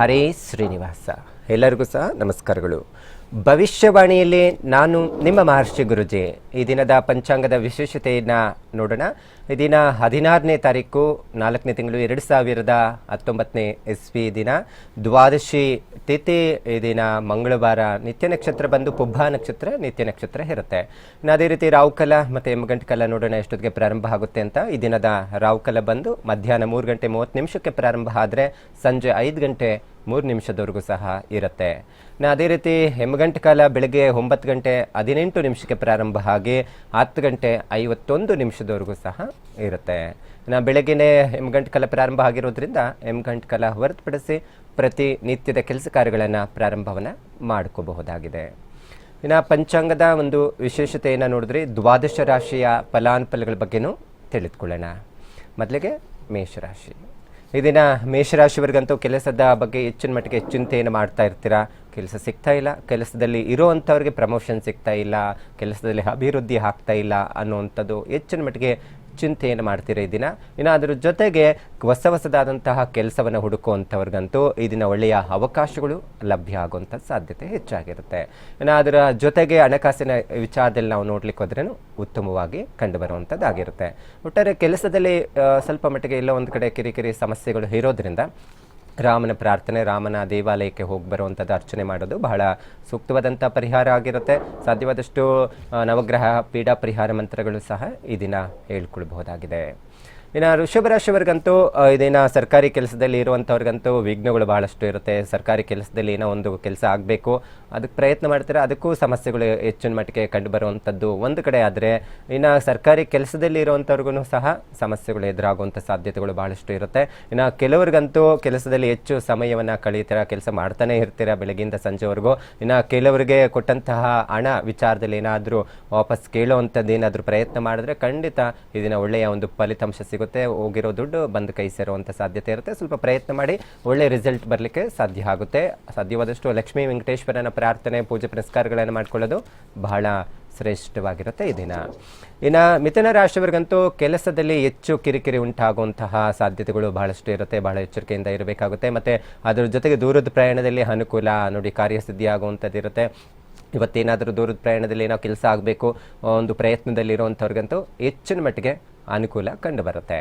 ಹರೇ ಶ್ರೀನಿವಾಸ. ಎಲ್ಲರಿಗೂ ಸಹ ನಮಸ್ಕಾರಗಳು. ಭವಿಷ್ಯವಾಣಿಯಲ್ಲಿ ನಾನು ನಿಮ್ಮ ಮಹರ್ಷಿ ಗುರುಜಿ. ಈ ದಿನದ ಪಂಚಾಂಗದ ವಿಶೇಷತೆಯನ್ನು ನೋಡೋಣ. ಈ ದಿನ ಹದಿನಾರನೇ ತಾರೀಕು, ನಾಲ್ಕನೇ ತಿಂಗಳು ಎರಡು ಸಾವಿರದ ಹತ್ತೊಂಬತ್ತನೇ ಇಸ್ವಿ ದಿನ. ದ್ವಾದಶಿ ತಿಥಿ ಈ ದಿನ ಮಂಗಳವಾರ. ನಿತ್ಯ ನಕ್ಷತ್ರ ಬಂದು ಪುಬ್ಬ ನಕ್ಷತ್ರ, ನಿತ್ಯ ನಕ್ಷತ್ರ ಇರುತ್ತೆ. ಇನ್ನು ಅದೇ ರೀತಿ ರಾಹುಕಾಲ ಮತ್ತು ಎಮ್ಮಗಂಟೆ ಕಾಲ ನೋಡೋಣ ಎಷ್ಟೊತ್ತಿಗೆ ಪ್ರಾರಂಭ ಆಗುತ್ತೆ ಅಂತ. ಈ ದಿನದ ರಾಹುಕಾಲ ಬಂದು ಮಧ್ಯಾಹ್ನ ಮೂರು ಗಂಟೆ ಮೂವತ್ತು ನಿಮಿಷಕ್ಕೆ ಪ್ರಾರಂಭ ಆದರೆ ಸಂಜೆ ಐದು ಗಂಟೆ ಮೂರು ನಿಮಿಷದವರೆಗೂ ಸಹ ಇರುತ್ತೆ. ಅದೇ ರೀತಿ ಹೆಮ್ಮಗಂಟೆ ಕಾಲ ಬೆಳಗ್ಗೆ ಒಂಬತ್ತು ಗಂಟೆ ಹದಿನೆಂಟು ನಿಮಿಷಕ್ಕೆ ಪ್ರಾರಂಭ ಆಗಿ ಹತ್ತು ಗಂಟೆ ಐವತ್ತೊಂದು ನಿಮಿಷದವರೆಗೂ ಸಹ ಇರುತ್ತೆ. ನಾ ಬೆಳಗ್ಗೆನೇ ಹೆಮ್ಮಗಂಟೆ ಕಾಲ ಪ್ರಾರಂಭ ಆಗಿರೋದ್ರಿಂದ ಹೆಮ್ಮಗಂಟೆ ಕಾಲ ಹೊರತುಪಡಿಸಿ ಪ್ರತಿ ನಿತ್ಯದ ಕೆಲಸ ಕಾರ್ಯಗಳನ್ನು ಪ್ರಾರಂಭವನ್ನು ಮಾಡ್ಕೋಬಹುದಾಗಿದೆ. ಇನ್ನು ಪಂಚಾಂಗದ ಒಂದು ವಿಶೇಷತೆಯನ್ನು ನೋಡಿದ್ರೆ ದ್ವಾದಶ ರಾಶಿಯ ಫಲಾನುಫಲಗಳ ಬಗ್ಗೆನೂ ತಿಳಿದುಕೊಳ್ಳೋಣ. ಮೊದಲಿಗೆ ಮೇಷರಾಶಿ. ಈ ದಿನ ಮೇಷರಾಶಿಯವರಿಗಂತೂ ಕೆಲಸದ ಬಗ್ಗೆ ಹೆಚ್ಚಿನ ಮಟ್ಟಿಗೆ ಚಿಂತೆಯನ್ನು ಮಾಡ್ತಾ ಇರ್ತೀರಾ? ಕೆಲಸ ಸಿಗ್ತಾ ಇಲ್ಲ. ಕೆಲಸದಲ್ಲಿ ಇರೋವಂಥವ್ರಿಗೆ ಪ್ರಮೋಷನ್ ಸಿಗ್ತಾ ಇಲ್ಲ. ಕೆಲಸದಲ್ಲಿ ಅಭಿವೃದ್ಧಿ ಆಗ್ತಾ ಇಲ್ಲ ಅನ್ನುವಂಥದ್ದು ಹೆಚ್ಚಿನ ಮಟ್ಟಿಗೆ ಚಿಂತೆಯನ್ನು ಮಾಡ್ತೀರಾ ಈ ದಿನ? ಇನ್ನು ಅದರ ಜೊತೆಗೆ ಹೊಸ ಹೊಸದಾದಂತಹ ಕೆಲಸವನ್ನು ಹುಡುಕುವಂಥವ್ರಿಗಂತೂ ಈ ದಿನ ಒಳ್ಳೆಯ ಅವಕಾಶಗಳು ಲಭ್ಯ ಆಗುವಂಥ ಸಾಧ್ಯತೆ ಹೆಚ್ಚಾಗಿರುತ್ತೆ. ಇನ್ನು ಅದರ ಜೊತೆಗೆ ಹಣಕಾಸಿನ ವಿಚಾರದಲ್ಲಿ ನಾವು ನೋಡ್ಲಿಕ್ಕೆ ಹೋದ್ರೂ ಉತ್ತಮವಾಗಿ ಕಂಡುಬರುವಂಥದ್ದಾಗಿರುತ್ತೆ. ಒಟ್ಟಾರೆ ಕೆಲಸದಲ್ಲಿ ಸ್ವಲ್ಪ ಮಟ್ಟಿಗೆ ಎಲ್ಲೋ ಒಂದು ಕಡೆ ಕಿರಿಕಿರಿ ಸಮಸ್ಯೆಗಳು ಇರೋದ್ರಿಂದ ರಾಮನ ಪ್ರಾರ್ಥನೆ, ರಾಮನ ದೇವಾಲಯಕ್ಕೆ ಹೋಗಿ ಬರುವಂಥದ್ದು ಅರ್ಚನೆ ಮಾಡೋದು ಬಹಳ ಸೂಕ್ತವಾದಂಥ ಪರಿಹಾರ ಆಗಿರುತ್ತೆ. ಸಾಧ್ಯವಾದಷ್ಟು ನವಗ್ರಹ ಪೀಡಾ ಪರಿಹಾರ ಮಂತ್ರಗಳು ಸಹ ಈ ದಿನ ಹೇಳ್ಕೊಳ್ಬಹುದಾಗಿದೆ. ಇನ್ನು ವೃಷಭ ರಾಶಿಯವರಿಗಂತೂ ಆ, ಇದೇನ ಸರ್ಕಾರಿ ಕೆಲಸದಲ್ಲಿ ಇರುವಂಥವ್ರಿಗಂತೂ ವಿಘ್ನಗಳು ಬಹಳಷ್ಟು ಇರುತ್ತೆ. ಸರ್ಕಾರಿ ಕೆಲಸದಲ್ಲಿ ಏನೋ ಒಂದು ಕೆಲಸ ಆಗಬೇಕು. ಅದಕ್ಕೆ ಪ್ರಯತ್ನ ಮಾಡ್ತಾರೆ? ಅದಕ್ಕೂ ಸಮಸ್ಯೆಗಳು ಹೆಚ್ಚಿನ ಮಟ್ಟಿಗೆ ಕಂಡುಬರುವಂಥದ್ದು ಒಂದು ಕಡೆ ಆದರೆ ಇನ್ನು ಸರ್ಕಾರಿ ಕೆಲಸದಲ್ಲಿ ಇರುವಂಥವ್ರಿಗೂ ಸಹ ಸಮಸ್ಯೆಗಳು ಎದುರಾಗುವಂಥ ಸಾಧ್ಯತೆಗಳು ಬಹಳಷ್ಟು ಇರುತ್ತೆ. ಇನ್ನು ಕೆಲವರಿಗಂತೂ ಕೆಲಸದಲ್ಲಿ ಹೆಚ್ಚು ಸಮಯವನ್ನು ಕಳೀತೀರ? ಕೆಲಸ ಮಾಡ್ತಾನೆ ಇರ್ತೀರ ಬೆಳಗ್ಗಿಂದ ಸಂಜೆವರೆಗೂ? ಇನ್ನು ಕೆಲವರಿಗೆ ಕೊಟ್ಟಂತಹ ಹಣ ವಿಚಾರದಲ್ಲಿ ಏನಾದರೂ ವಾಪಸ್ ಕೇಳುವಂಥದ್ದು ಏನಾದರೂ ಪ್ರಯತ್ನ ಮಾಡಿದ್ರೆ ಖಂಡಿತ ಇದನ್ನು ಒಳ್ಳೆಯ ಒಂದು ಫಲಿತಾಂಶ ಸಿಗುತ್ತೆ. ಹೋಗಿರೋ ದುಡ್ಡು ಬಂದು ಕೈ ಸೇರುವಂಥ ಸಾಧ್ಯತೆ ಇರುತ್ತೆ. ಸ್ವಲ್ಪ ಪ್ರಯತ್ನ ಮಾಡಿ, ಒಳ್ಳೆ ರಿಸಲ್ಟ್ ಬರಲಿಕ್ಕೆ ಸಾಧ್ಯ ಆಗುತ್ತೆ. ಸಾಧ್ಯವಾದಷ್ಟು ಲಕ್ಷ್ಮೀ ವೆಂಕಟೇಶ್ವರನ ಪ್ರಾರ್ಥನೆ, ಪೂಜೆ ಪುರಸ್ಕಾರಗಳನ್ನು ಮಾಡ್ಕೊಳ್ಳೋದು ಬಹಳ ಶ್ರೇಷ್ಠವಾಗಿರುತ್ತೆ ಈ ದಿನ. ಇನ್ನು ಮಿಥುನ ರಾಶಿಯವರಿಗಂತೂ ಕೆಲಸದಲ್ಲಿ ಹೆಚ್ಚು ಕಿರಿಕಿರಿ ಉಂಟಾಗುವಂತಹ ಸಾಧ್ಯತೆಗಳು ಬಹಳಷ್ಟು ಇರುತ್ತೆ. ಬಹಳ ಎಚ್ಚರಿಕೆಯಿಂದ ಇರಬೇಕಾಗುತ್ತೆ. ಮತ್ತು ಅದರ ಜೊತೆಗೆ ದೂರದ ಪ್ರಯಾಣದಲ್ಲಿ ಅನುಕೂಲ, ನೋಡಿ ಕಾರ್ಯಸಿದ್ಧಿ ಆಗುವಂಥದ್ದು ಇರುತ್ತೆ. ಇವತ್ತೇನಾದರೂ ದೂರದ ಪ್ರಯಾಣದಲ್ಲಿ ಏನೋ ಕೆಲಸ ಆಗಬೇಕು, ಒಂದು ಪ್ರಯತ್ನದಲ್ಲಿರುವಂಥವ್ರಿಗಂತೂ ಹೆಚ್ಚಿನ ಮಟ್ಟಿಗೆ ಅನುಕೂಲ ಕಂಡುಬರುತ್ತೆ.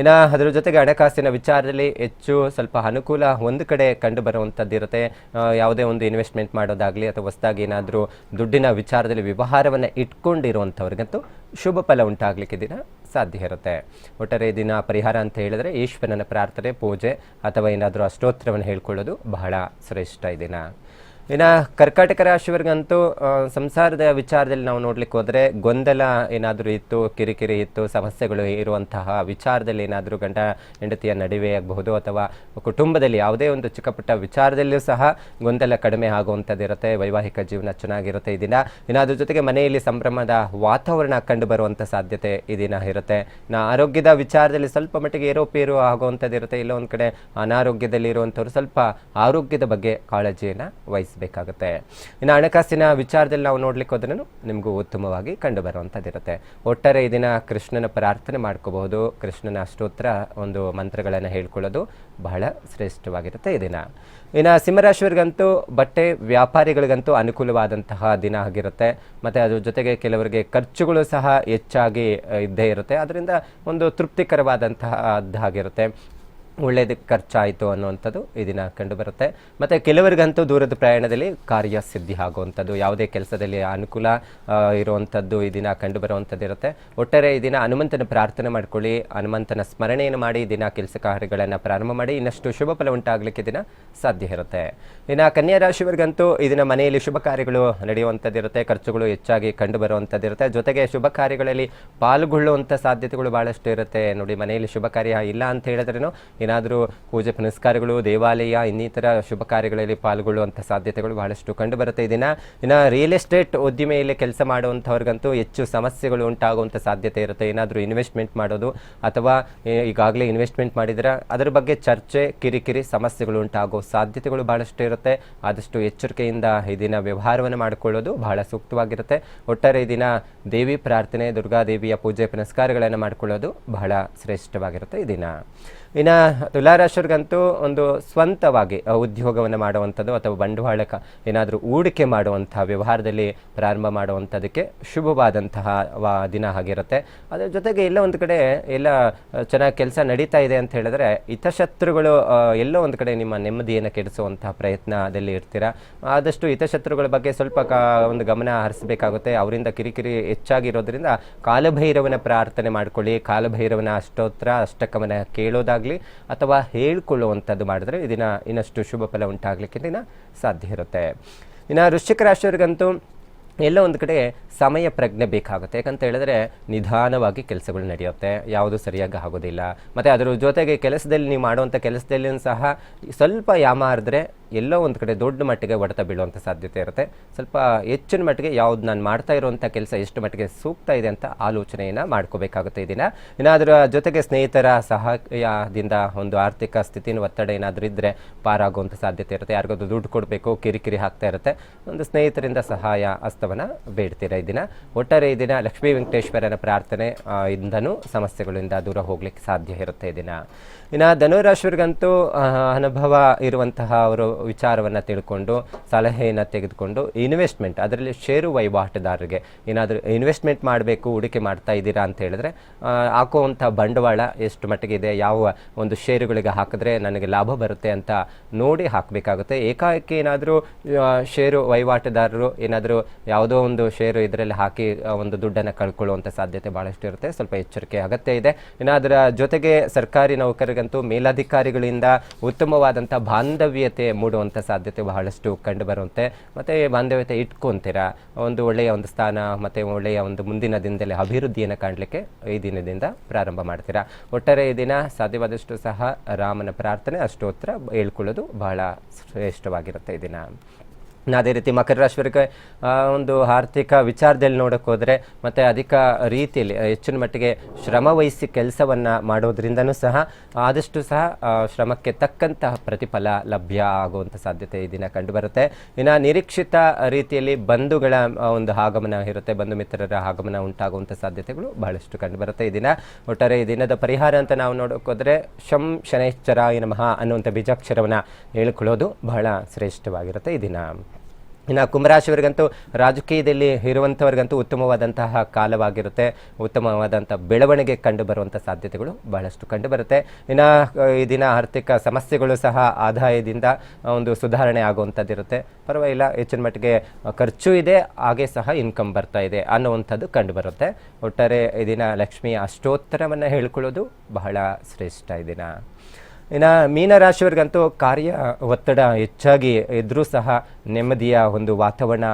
ಇನ್ನು ಅದರ ಜೊತೆಗೆ ಹಣಕಾಸಿನ ವಿಚಾರದಲ್ಲಿ ಹೆಚ್ಚು ಸ್ವಲ್ಪ ಅನುಕೂಲ ಒಂದು ಕಡೆ ಕಂಡು ಬರುವಂಥದ್ದು ಇರುತ್ತೆ ಯಾವುದೇ ಒಂದು ಇನ್ವೆಸ್ಟ್ಮೆಂಟ್ ಮಾಡೋದಾಗಲಿ ಅಥವಾ ಹೊಸದಾಗಿ ಏನಾದರೂ ದುಡ್ಡಿನ ವಿಚಾರದಲ್ಲಿ ವ್ಯವಹಾರವನ್ನು ಇಟ್ಕೊಂಡಿರುವಂಥವ್ರಿಗಂತೂ ಶುಭ ಫಲ ಉಂಟಾಗಲಿಕ್ಕೆ ದಿನ ಸಾಧ್ಯ ಇರುತ್ತೆ. ಒಟ್ಟಾರೆ ದಿನ ಪರಿಹಾರ ಅಂತ ಹೇಳಿದ್ರೆ ಈಶ್ವರನ ಪ್ರಾರ್ಥನೆ, ಪೂಜೆ ಅಥವಾ ಏನಾದರೂ ಅಷ್ಟೋತ್ತರವನ್ನು ಹೇಳ್ಕೊಳ್ಳೋದು ಬಹಳ ಶ್ರೇಷ್ಠ ಈ ಇನ್ನು ಕರ್ಕಾಟಕ ರಾಶಿಯವರಿಗಂತೂ ಸಂಸಾರದ ವಿಚಾರದಲ್ಲಿ ನಾವು ನೋಡ್ಲಿಕ್ಕೆ ಹೋದರೆ ಗೊಂದಲ ಏನಾದರೂ ಇತ್ತು, ಕಿರಿಕಿರಿ ಇತ್ತು, ಸಮಸ್ಯೆಗಳು ಇರುವಂತಹ ವಿಚಾರದಲ್ಲಿ ಏನಾದರೂ ಗಂಡ ಹೆಂಡತಿಯ ನಡುವೆ ಆಗಬಹುದು ಅಥವಾ ಕುಟುಂಬದಲ್ಲಿ ಯಾವುದೇ ಒಂದು ಚಿಕ್ಕಪುಟ್ಟ ವಿಚಾರದಲ್ಲಿಯೂ ಸಹ ಗೊಂದಲ ಕಡಿಮೆ ಆಗುವಂಥದ್ದಿರುತ್ತೆ ವೈವಾಹಿಕ ಜೀವನ ಚೆನ್ನಾಗಿರುತ್ತೆ ಈ ದಿನ. ಇನ್ನು ಅದ್ರ ಜೊತೆಗೆ ಮನೆಯಲ್ಲಿ ಸಂಭ್ರಮದ ವಾತಾವರಣ ಕಂಡು ಬರುವಂಥ ಸಾಧ್ಯತೆ ಈ ದಿನ ಇರುತ್ತೆ. ಇನ್ನು ಆರೋಗ್ಯದ ವಿಚಾರದಲ್ಲಿ ಸ್ವಲ್ಪ ಮಟ್ಟಿಗೆ ಏರೋಪೇರು ಆಗುವಂಥದ್ದಿರುತ್ತೆ ಇಲ್ಲ ಒಂದು ಕಡೆ ಅನಾರೋಗ್ಯದಲ್ಲಿ ಇರುವಂಥವ್ರು ಸ್ವಲ್ಪ ಆರೋಗ್ಯದ ಬಗ್ಗೆ ಕಾಳಜಿಯನ್ನು ವಹಿಸಬೇಕಾಗುತ್ತೆ ಇನ್ನು ಹಣಕಾಸಿನ ವಿಚಾರದಲ್ಲಿ ನಾವು ನೋಡ್ಲಿಕ್ಕೆ ಹೋದ್ರೂ ನಿಮಗೂ ಉತ್ತಮವಾಗಿ ಕಂಡು ಬರುವಂಥದ್ದಿರುತ್ತೆ ಒಟ್ಟಾರೆ ಈ ದಿನ ಕೃಷ್ಣನ ಪ್ರಾರ್ಥನೆ ಮಾಡ್ಕೋಬಹುದು. ಕೃಷ್ಣನ ಅಷ್ಟೋತ್ತರ ಒಂದು ಮಂತ್ರಗಳನ್ನು ಹೇಳ್ಕೊಳ್ಳೋದು ಬಹಳ ಶ್ರೇಷ್ಠವಾಗಿರುತ್ತೆ ಈ ದಿನ. ಇನ್ನು ಸಿಂಹರಾಶಿಯವರಿಗಂತೂ ಬಟ್ಟೆ ವ್ಯಾಪಾರಿಗಳಿಗಂತೂ ಅನುಕೂಲವಾದಂತಹ ದಿನ ಆಗಿರುತ್ತೆ. ಮತ್ತು ಅದ್ರ ಜೊತೆಗೆ ಕೆಲವರಿಗೆ ಖರ್ಚುಗಳು ಸಹ ಹೆಚ್ಚಾಗಿ ಇದ್ದೇ ಇರುತ್ತೆ. ಅದರಿಂದ ಒಂದು ತೃಪ್ತಿಕರವಾದಂತಹದ್ದಾಗಿರುತ್ತೆ ಒಳ್ಳೆಯದಕ್ಕೆ ಖರ್ಚಾಯಿತು ಅನ್ನುವಂಥದ್ದು ಇದನ್ನು ದಿನ ಕಂಡುಬರುತ್ತೆ. ಮತ್ತು ಕೆಲವರಿಗಂತೂ ದೂರದ ಪ್ರಯಾಣದಲ್ಲಿ ಕಾರ್ಯ ಸಿದ್ಧಿ ಆಗುವಂಥದ್ದು, ಯಾವುದೇ ಕೆಲಸದಲ್ಲಿ ಅನುಕೂಲ ಇರುವಂಥದ್ದು ಇದನ್ನು ದಿನ ಕಂಡುಬರುವಂಥದ್ದು ಇರುತ್ತೆ. ಒಟ್ಟಾರೆ ಇದನ್ನು ದಿನ ಹನುಮಂತನ ಪ್ರಾರ್ಥನೆ ಮಾಡ್ಕೊಳ್ಳಿ, ಹನುಮಂತನ ಸ್ಮರಣೆಯನ್ನು ಮಾಡಿ ದಿನ ಕೆಲಸ ಕಾರ್ಯಗಳನ್ನು ಪ್ರಾರಂಭ ಮಾಡಿ, ಇನ್ನಷ್ಟು ಶುಭ ಫಲ ಉಂಟಾಗಲಿಕ್ಕೆ ದಿನ ಸಾಧ್ಯ ಇರುತ್ತೆ. ಇನ್ನು ಕನ್ಯಾ ರಾಶಿವರಿಗಂತೂ ಇದನ್ನು ಮನೆಯಲ್ಲಿ ಶುಭ ಕಾರ್ಯಗಳು ನಡೆಯುವಂಥದ್ದಿರುತ್ತೆ ಖರ್ಚುಗಳು ಹೆಚ್ಚಾಗಿ ಕಂಡು ಬರುವಂಥದ್ದು ಇರುತ್ತೆ. ಜೊತೆಗೆ ಶುಭ ಕಾರ್ಯಗಳಲ್ಲಿ ಪಾಲ್ಗೊಳ್ಳುವಂಥ ಸಾಧ್ಯತೆಗಳು ಭಾಳಷ್ಟು ಇರುತ್ತೆ. ನೋಡಿ, ಮನೆಯಲ್ಲಿ ಶುಭ ಕಾರ್ಯ ಇಲ್ಲ ಅಂತ ಹೇಳಿದ್ರೇನು ಏನಾದರೂ ಪೂಜೆ ಪುನಸ್ಕಾರಗಳು, ದೇವಾಲಯ, ಇನ್ನಿತರ ಶುಭ ಕಾರ್ಯಗಳಲ್ಲಿ ಪಾಲ್ಗೊಳ್ಳುವಂಥ ಸಾಧ್ಯತೆಗಳು ಬಹಳಷ್ಟು ಕಂಡು ಬರುತ್ತೆ ದಿನ. ಇನ್ನು ರಿಯಲ್ ಎಸ್ಟೇಟ್ ಉದ್ದಿಮೆಯಲ್ಲಿ ಕೆಲಸ ಮಾಡುವಂಥವ್ರಿಗಂತೂ ಹೆಚ್ಚು ಸಮಸ್ಯೆಗಳು ಉಂಟಾಗುವಂಥ ಸಾಧ್ಯತೆ ಇರುತ್ತೆ. ಏನಾದರೂ ಇನ್ವೆಸ್ಟ್ಮೆಂಟ್ ಮಾಡೋದು ಅಥವಾ ಈಗಾಗಲೇ ಇನ್ವೆಸ್ಟ್ಮೆಂಟ್ ಮಾಡಿದರೆ ಅದರ ಬಗ್ಗೆ ಚರ್ಚೆ, ಕಿರಿಕಿರಿ, ಸಮಸ್ಯೆಗಳು ಉಂಟಾಗೋ ಸಾಧ್ಯತೆಗಳು ಬಹಳಷ್ಟು ಇರುತ್ತೆ. ಆದಷ್ಟು ಎಚ್ಚರಿಕೆಯಿಂದ ಈ ದಿನ ವ್ಯವಹಾರವನ್ನು ಮಾಡಿಕೊಳ್ಳೋದು ಬಹಳ ಸೂಕ್ತವಾಗಿರುತ್ತೆ. ಒಟ್ಟಾರೆ ಈ ದಿನ ದೇವಿ ಪ್ರಾರ್ಥನೆ, ದುರ್ಗಾದೇವಿಯ ಪೂಜೆ ಪುನಸ್ಕಾರಗಳನ್ನು ಮಾಡಿಕೊಳ್ಳೋದು ಬಹಳ ಶ್ರೇಷ್ಠವಾಗಿರುತ್ತೆ ಈ ದಿನ. ಇನ್ನು ತುಲಾರಾಶಿಯವ್ರಿಗಂತೂ ಒಂದು ಸ್ವಂತವಾಗಿ ಉದ್ಯೋಗವನ್ನು ಮಾಡುವಂಥದ್ದು ಅಥವಾ ಬಂಡವಾಳಕ ಏನಾದರೂ ಹೂಡಿಕೆ ಮಾಡುವಂತಹ, ವ್ಯವಹಾರದಲ್ಲಿ ಪ್ರಾರಂಭ ಮಾಡುವಂಥದ್ದಕ್ಕೆ ಶುಭವಾದಂತಹ ದಿನ ಆಗಿರುತ್ತೆ. ಅದರ ಜೊತೆಗೆ ಎಲ್ಲ ಒಂದು ಕಡೆ ಎಲ್ಲ ಚೆನ್ನಾಗಿ ಕೆಲಸ ನಡೀತಾ ಇದೆ ಅಂತ ಹೇಳಿದ್ರೆ ಹಿತಶತ್ರುಗಳು ಎಲ್ಲೋ ಒಂದು ಕಡೆ ನಿಮ್ಮ ನೆಮ್ಮದಿಯನ್ನು ಕೆಡಿಸುವಂತಹ ಪ್ರಯತ್ನದಲ್ಲಿ ಇರ್ತೀರಾ? ಆದಷ್ಟು ಹಿತಶತ್ರುಗಳ ಬಗ್ಗೆ ಸ್ವಲ್ಪ ಕಾ, ಒಂದು ಗಮನ ಹರಿಸಬೇಕಾಗುತ್ತೆ. ಅವರಿಂದ ಕಿರಿಕಿರಿ ಹೆಚ್ಚಾಗಿರೋದ್ರಿಂದ ಕಾಲಭೈರವನ ಪ್ರಾರ್ಥನೆ ಮಾಡ್ಕೊಳ್ಳಿ. ಕಾಲಭೈರವನ ಅಷ್ಟೋತ್ರ ಅಷ್ಟಕವನ ಕೇಳೋದಾಗ್ಲಿ ಅಥವಾ ಹೇಳ್ಕೊಳ್ಳುವಂಥದ್ದು ಮಾಡಿದ್ರೆ ಇದನ್ನ ಇನ್ನಷ್ಟು ಶುಭ ಫಲ ಉಂಟಾಗಲಿಕ್ಕೆ ದಿನ ಸಾಧ್ಯ ಇರುತ್ತೆ. ಇನ್ನು ವೃಶ್ಚಿಕ ರಾಶಿಯವರಿಗಂತೂ ಎಲ್ಲೋ ಒಂದು ಕಡೆ ಸಮಯ ಪ್ರಜ್ಞೆ ಬೇಕಾಗುತ್ತೆ. ಯಾಕಂತ ಹೇಳಿದ್ರೆ ನಿಧಾನವಾಗಿ ಕೆಲಸಗಳು ನಡೆಯುತ್ತೆ. ಯಾವುದು ಸರಿಯಾಗಿ ಆಗೋದಿಲ್ಲ. ಮತ್ತು ಅದರ ಜೊತೆಗೆ ಕೆಲಸದಲ್ಲಿ ನೀವು ಮಾಡುವಂಥ ಕೆಲಸದಲ್ಲಿ ಸಹ ಸ್ವಲ್ಪ ಯಾಮಾರಿದ್ರೆ ಎಲ್ಲೋ ಒಂದು ಕಡೆ ದೊಡ್ಡ ಮಟ್ಟಿಗೆ ಹೊಡೆತ ಬೀಳುವಂಥ ಸಾಧ್ಯತೆ ಇರುತ್ತೆ. ಸ್ವಲ್ಪ ಹೆಚ್ಚಿನ ಮಟ್ಟಿಗೆ ಯಾವ್ದು ನಾನು ಮಾಡ್ತಾ ಇರುವಂಥ ಕೆಲಸ ಎಷ್ಟು ಮಟ್ಟಿಗೆ ಸೂಕ್ತ ಇದೆ ಅಂತ ಆಲೋಚನೆಯನ್ನು ಮಾಡ್ಕೋಬೇಕಾಗುತ್ತೆ ಇದನ್ನು ಏನಾದರೂ ಜೊತೆಗೆ ಸ್ನೇಹಿತರ ಸಹಾಯದಿಂದ ಒಂದು ಆರ್ಥಿಕ ಸ್ಥಿತಿನ ಒತ್ತಡ ಏನಾದರೂ ಇದ್ದರೆ ಪಾರಾಗುವಂಥ ಸಾಧ್ಯತೆ ಇರುತ್ತೆ. ಯಾರಿಗಾದ್ರೂ ದುಡ್ಡು ಕೊಡಬೇಕು, ಕಿರಿಕಿರಿ ಹಾಕ್ತಾ ಇರುತ್ತೆ. ಒಂದು ಸ್ನೇಹಿತರಿಂದ ಸಹಾಯ ಹಸ್ತವನ್ನು ಬೇಡ್ತೀರ ಈ ದಿನ? ಒಟ್ಟಾರೆ ಈ ದಿನ ಲಕ್ಷ್ಮೀ ವೆಂಕಟೇಶ್ವರನ ಪ್ರಾರ್ಥನೆ ಇಂದನೂ ಸಮಸ್ಯೆಗಳಿಂದ ದೂರ ಹೋಗ್ಲಿಕ್ಕೆ ಸಾಧ್ಯ ಇರುತ್ತೆ ಈ ದಿನ. ಇನ್ನು ಧನುರಾಶಿಗಂತೂ ಅನುಭವ ಇರುವಂತಹ ಅವರು ವಿಚಾರವನ್ನು ತಿಳ್ಕೊಂಡು, ಸಲಹೆಯನ್ನು ತೆಗೆದುಕೊಂಡು ಇನ್ವೆಸ್ಟ್ಮೆಂಟ್ ಅದರಲ್ಲಿ ಷೇರು ವಹಿವಾಟುದಾರರಿಗೆ ಏನಾದರೂ ಇನ್ವೆಸ್ಟ್ಮೆಂಟ್ ಮಾಡಬೇಕು, ಹೂಡಿಕೆ ಮಾಡ್ತಾ ಇದ್ದೀರಾ ಅಂತ ಹೇಳಿದ್ರೆ ಹಾಕುವಂಥ ಬಂಡವಾಳ ಎಷ್ಟು ಮಟ್ಟಿಗೆ ಇದೆ, ಯಾವ ಒಂದು ಷೇರುಗಳಿಗೆ ಹಾಕಿದ್ರೆ ನನಗೆ ಲಾಭ ಬರುತ್ತೆ ಅಂತ ನೋಡಿ ಹಾಕಬೇಕಾಗುತ್ತೆ. ಏಕಾಏಕಿ ಏನಾದರೂ ಷೇರು ವಹಿವಾಟುದಾರರು ಏನಾದರೂ ಯಾವುದೋ ಒಂದು ಷೇರು ಇದರಲ್ಲಿ ಹಾಕಿ ಒಂದು ದುಡ್ಡನ್ನು ಕಳ್ಕೊಳ್ಳುವಂಥ ಸಾಧ್ಯತೆ ಭಾಳಷ್ಟು ಇರುತ್ತೆ. ಸ್ವಲ್ಪ ಎಚ್ಚರಿಕೆ ಅಗತ್ಯ ಇದೆ. ಇನ್ನು ಜೊತೆಗೆ ಸರ್ಕಾರಿ ನೌಕರಿಗಂತೂ ಮೇಲಾಧಿಕಾರಿಗಳಿಂದ ಉತ್ತಮವಾದಂಥ ಬಾಂಧವ್ಯತೆ ಮೂಡುವಂಥ ಸಾಧ್ಯತೆ ಬಹಳಷ್ಟು ಕಂಡು ಬರುವಂತೆ ಮತ್ತು ಬಾಂಧವ್ಯತೆ ಇಟ್ಕೊಂತೀರಾ? ಒಂದು ಒಳ್ಳೆಯ ಒಂದು ಸ್ಥಾನ, ಮತ್ತು ಒಳ್ಳೆಯ ಒಂದು ಮುಂದಿನ ದಿನದಲ್ಲಿ ಅಭಿವೃದ್ಧಿಯನ್ನು ಕಾಣಲಿಕ್ಕೆ ಈ ದಿನದಿಂದ ಪ್ರಾರಂಭ ಮಾಡ್ತೀರಾ? ಒಟ್ಟಾರೆ ಈ ದಿನ ಸಾಧ್ಯವಾದಷ್ಟು ಸಹ ರಾಮನ ಪ್ರಾರ್ಥನೆ, ಅಷ್ಟೋತ್ರ ಹೇಳ್ಕೊಳ್ಳೋದು ಬಹಳ ಶ್ರೇಷ್ಠವಾಗಿರುತ್ತೆ ಈ ದಿನ. ಅದೇ ರೀತಿ ಮಕರ ರಾಶಿಯವರಿಗೆ ಒಂದು ಆರ್ಥಿಕ ವಿಚಾರದಲ್ಲಿ ನೋಡೋಕೆ ಹೋದರೆ ಮತ್ತು ಅಧಿಕ ರೀತಿಯಲ್ಲಿ ಹೆಚ್ಚಿನ ಮಟ್ಟಿಗೆ ಶ್ರಮ ವಹಿಸಿ ಕೆಲಸವನ್ನು ಮಾಡೋದ್ರಿಂದನೂ ಸಹ ಆದಷ್ಟು ಸಹ ಶ್ರಮಕ್ಕೆ ತಕ್ಕಂತಹ ಪ್ರತಿಫಲ ಲಭ್ಯ ಆಗುವಂಥ ಸಾಧ್ಯತೆ ಈ ದಿನ ಕಂಡುಬರುತ್ತೆ. ಇನ್ನು ನಿರೀಕ್ಷಿತ ರೀತಿಯಲ್ಲಿ ಬಂಧುಗಳ ಒಂದು ಆಗಮನ ಇರುತ್ತೆ, ಬಂಧು ಮಿತ್ರರ ಆಗಮನ ಉಂಟಾಗುವಂಥ ಸಾಧ್ಯತೆಗಳು ಬಹಳಷ್ಟು ಕಂಡುಬರುತ್ತೆ ಈ ದಿನ. ಒಟ್ಟಾರೆ ಈ ದಿನದ ಪರಿಹಾರ ಅಂತ ನಾವು ನೋಡೋಕೆ ಹೋದರೆ ಶಂ ಶನೈಶ್ಚರಾಯ ನಮಃ ಅನ್ನುವಂಥ ಬೀಜಾಕ್ಷರವನ್ನು ಹೇಳ್ಕೊಳ್ಳೋದು ಬಹಳ ಶ್ರೇಷ್ಠವಾಗಿರುತ್ತೆ ಈ ದಿನ. ಇನ್ನು ಕುಂಭರಾಶಿಯವರಿಗಂತೂ ರಾಜಕೀಯದಲ್ಲಿ ಇರುವಂಥವ್ರಿಗಂತೂ ಉತ್ತಮವಾದಂತಹ ಕಾಲವಾಗಿರುತ್ತೆ. ಉತ್ತಮವಾದಂಥ ಬೆಳವಣಿಗೆ ಕಂಡು ಬರುವಂಥ ಸಾಧ್ಯತೆಗಳು ಬಹಳಷ್ಟು ಕಂಡುಬರುತ್ತೆ. ಇನ್ನು ಈ ದಿನ ಆರ್ಥಿಕ ಸಮಸ್ಯೆಗಳು ಸಹ ಆದಾಯದಿಂದ ಒಂದು ಸುಧಾರಣೆ ಆಗುವಂಥದ್ದಿರುತ್ತೆ. ಪರವಾಗಿಲ್ಲ, ಹೆಚ್ಚಿನ ಮಟ್ಟಿಗೆ ಖರ್ಚು ಇದೆ, ಹಾಗೆ ಸಹ ಇನ್ಕಮ್ ಬರ್ತಾ ಇದೆ ಅನ್ನುವಂಥದ್ದು ಕಂಡು ಬರುತ್ತೆ ಒಟ್ಟಾರೆ ಈ ದಿನ ಲಕ್ಷ್ಮಿಯ ಅಷ್ಟೋತ್ತರವನ್ನು ಹೇಳ್ಕೊಳ್ಳೋದು ಬಹಳ ಶ್ರೇಷ್ಠ ಈ ದಿನ. ಇನ್ನು ಮೀನರಾಶಿಯವರಿಗಂತೂ ಕಾರ್ಯ, ಒತ್ತಡ ಹೆಚ್ಚಾಗಿ ಇದ್ದರೂ ಸಹ ನೆಮ್ಮದಿಯ ಒಂದು ವಾತಾವರಣ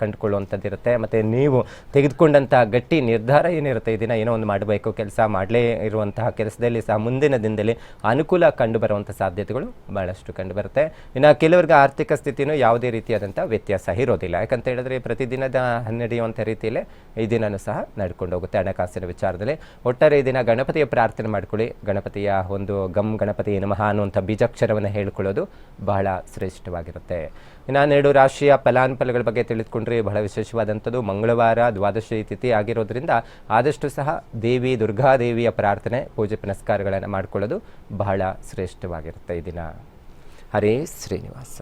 ಕಂಡುಕೊಳ್ಳುವಂಥದ್ದಿರುತ್ತೆ. ಮತ್ತು ನೀವು ತೆಗೆದುಕೊಂಡಂಥ ಗಟ್ಟಿ ನಿರ್ಧಾರ ಏನಿರುತ್ತೆ? ಇದನ್ನು ದಿನ ಏನೋ ಒಂದು ಮಾಡಬೇಕು, ಕೆಲಸ ಮಾಡಲೇ ಇರುವಂತಹ ಕೆಲಸದಲ್ಲಿ ಸಹ ಮುಂದಿನ ದಿನದಲ್ಲಿ ಅನುಕೂಲ ಕಂಡು ಬರುವಂಥ ಸಾಧ್ಯತೆಗಳು ಭಾಳಷ್ಟು ಕಂಡುಬರುತ್ತೆ. ಇನ್ನು ಕೆಲವರಿಗೆ ಆರ್ಥಿಕ ಸ್ಥಿತಿನೂ ಯಾವುದೇ ರೀತಿಯಾದಂಥ ವ್ಯತ್ಯಾಸ ಇರೋದಿಲ್ಲ. ಯಾಕಂತ ಹೇಳಿದ್ರೆ ಪ್ರತಿದಿನದ ನಡೆಯುವಂಥ ರೀತಿಯಲ್ಲೇ ಈ ದಿನನೂ ಸಹ ನಡ್ಕೊಂಡು ಹೋಗುತ್ತೆ ಹಣಕಾಸಿನ ವಿಚಾರದಲ್ಲಿ. ಒಟ್ಟಾರೆ ಈ ದಿನ ಗಣಪತಿಯ ಪ್ರಾರ್ಥನೆ ಮಾಡ್ಕೊಳ್ಳಿ. ಗಣಪತಿಯ ಒಂದು ಗಮ್, ಗಣಪತಿ ನಮಃ ಅನ್ನುವಂಥ ಬೀಜಾಕ್ಷರವನ್ನು ಹೇಳ್ಕೊಳ್ಳೋದು ಬಹಳ ಶ್ರೇಷ್ಠವಾಗಿರುತ್ತೆ. ಇನ್ನು ಎರಡು ರಾಶಿಯ ಫಲಾನುಫಲಗಳ ಬಗ್ಗೆ ತಿಳಿದುಕೊಂಡ್ರೆ ಬಹಳ ವಿಶೇಷವಾದಂಥದ್ದು ಮಂಗಳವಾರ, ದ್ವಾದಶಿ ತಿಥಿ ಆಗಿರೋದ್ರಿಂದ ಆದಷ್ಟು ಸಹ ದೇವಿ ದುರ್ಗಾದೇವಿಯ ಪ್ರಾರ್ಥನೆ, ಪೂಜೆ ಪುನಸ್ಕಾರಗಳನ್ನು ಮಾಡಿಕೊಳ್ಳೋದು ಬಹಳ ಶ್ರೇಷ್ಠವಾಗಿರುತ್ತೆ ಈ ದಿನ. ಹರೇ ಶ್ರೀನಿವಾಸ.